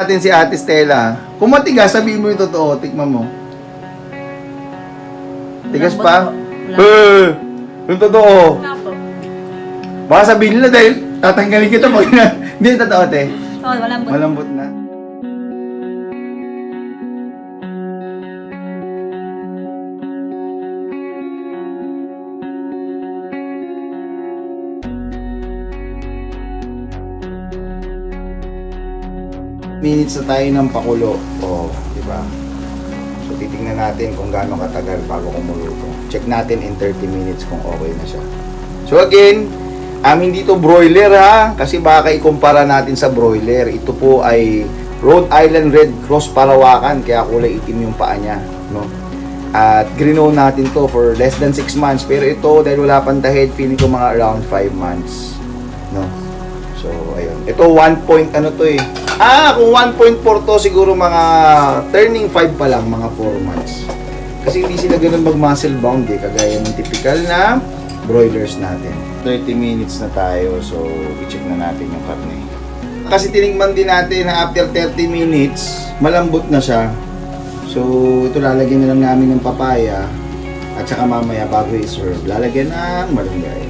Natin si Ate Stella. Kung matigas, sabihin mo yung totoo. Tikman mo. Tigas pa? Eh, yung totoo. Wala po. Baka sabihin nila dahil tatanggalin kita pag na... Hindi, totoo, te. Oh, walang buto. Malambot na. Minutes na tayo ng pakulo. Oh, di ba? So titingnan natin kung gaano katagal bago kumuluto. Check natin in 30 minutes kung okay na siya. So again, amin dito broiler ha, kasi baka ikumpara natin sa broiler. Ito po ay Rhode Island Red Cross Palawakan, kaya kulay itim yung paa niya, no? At grino natin to for less than 6 months. Pero ito, dahil wala pang tahid, feeling ko mga around 5 months. No? So, ayun. Ito, 1 point, ano to eh. Ah, kung 1.4 to, siguro mga turning 5 pa lang, mga 4 months. Kasi hindi sila ganun mag-muscle bound eh, kagaya ng typical na broilers natin. 30 minutes na tayo, so i-check na natin yung karne. Kasi tinigman din natin na after 30 minutes, malambot na siya. So, ito lalagyan na lang namin ng papaya at saka mamaya bago i-serve, lalagyan ng malunggay.